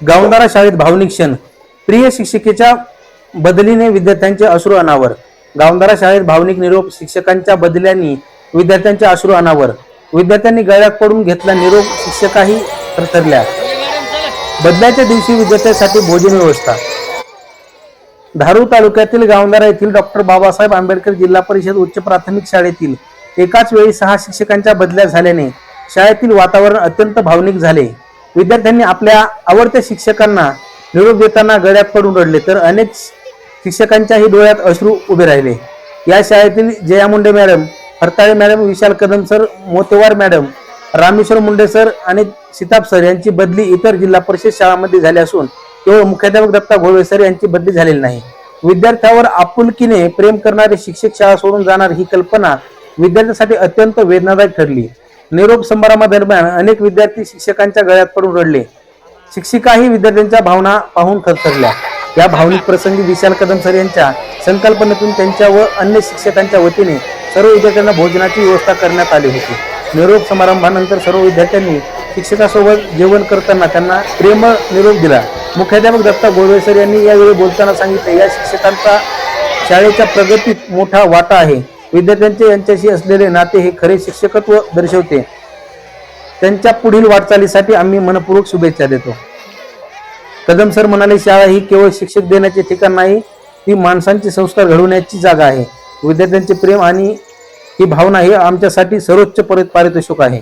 गावंदारा शाळेत भावनिक क्षण. प्रिय शिक्षिकेच्या बदलीने विद्यार्थ्यांचे अश्रू अनावर. गावंदारा शाळेत भावनिक निरोप शिक्षकांच्या बदल्यांनी विद्यार्थ्यांचे अश्रू अनावर. विद्यार्थ्यांनी गळ्यात पडून घेतला निरोप शिक्षकाही थरथरल्या. बदल्याच्या दिवशी विद्यार्थ्यांसाठी भोजन व्यवस्था. धारू तालुक्यातील गावंदारा येथील डॉक्टर बाबासाहेब आंबेडकर जिल्हा परिषद उच्च प्राथमिक शाळेतील एकाच वेळी सहा शिक्षकांच्या बदल्या झाल्याने शाळेतील वातावरण अत्यंत भावनिक झाले. विद्यार्थ्यांनी आपल्या आवडत्या शिक्षकांना निरोप देताना गळ्यात पडून रडले तर अनेक शिक्षकांच्याही डोळ्यात अश्रू उभे राहिले. या शाळेतील Jaya Munde madam Hartale madam Vishal Kadam sir Motewar madam Rameshwar Munde sir आणि सीताप सर यांची बदली इतर जिल्हा परिषद शाळांमध्ये झाली असून केवळ मुख्याध्यापक दत्ता घोळवे सर यांची बदली झालेली नाही. विद्यार्थ्यावर आपुलकीने प्रेम करणारे शिक्षक शाळा सोडून जाणार ही कल्पना विद्यार्थ्यांसाठी अत्यंत वेदनादायक ठरली. निरोप समारंभादरम्यान अनेक विद्यार्थी शिक्षकांच्या गळ्यात पडून रडले. शिक्षिकाही विद्यार्थ्यांच्या भावना पाहून थरथरल्या. या भावनिक प्रसंगी विशाल कदम सर यांच्या संकल्पनेतून त्यांच्या व अन्य शिक्षकांच्या वतीने सर्व विद्यार्थ्यांना भोजनाची व्यवस्था करण्यात आली होती. निरोप समारंभानंतर सर्व विद्यार्थ्यांनी शिक्षकासोबत जेवण करताना त्यांना प्रेम निरोप दिला. मुख्याध्यापक दत्ता गोडवे सर यांनी यावेळी बोलताना सांगितले या शिक्षकांचा शाळेच्या प्रगतीत मोठा वाटा आहे. विद्यार्थ्यांचे यांच्याशी असलेले नाते हे खरे शिक्षकत्व दर्शवते. त्यांच्या पुढील वाटचालीसाठी आम्ही मनपूर्वक शुभेच्छा देतो. कदम सर म्हणाले शाळा ही केवळ शिक्षक देण्याचे ठिकाण नाही ती माणसांचे संस्कार घडवण्याची जागा आहे. विद्यार्थ्यांचे प्रेम आणि ही भावना ही आमच्यासाठी सर्वोच्च परत पारितोषिक आहे.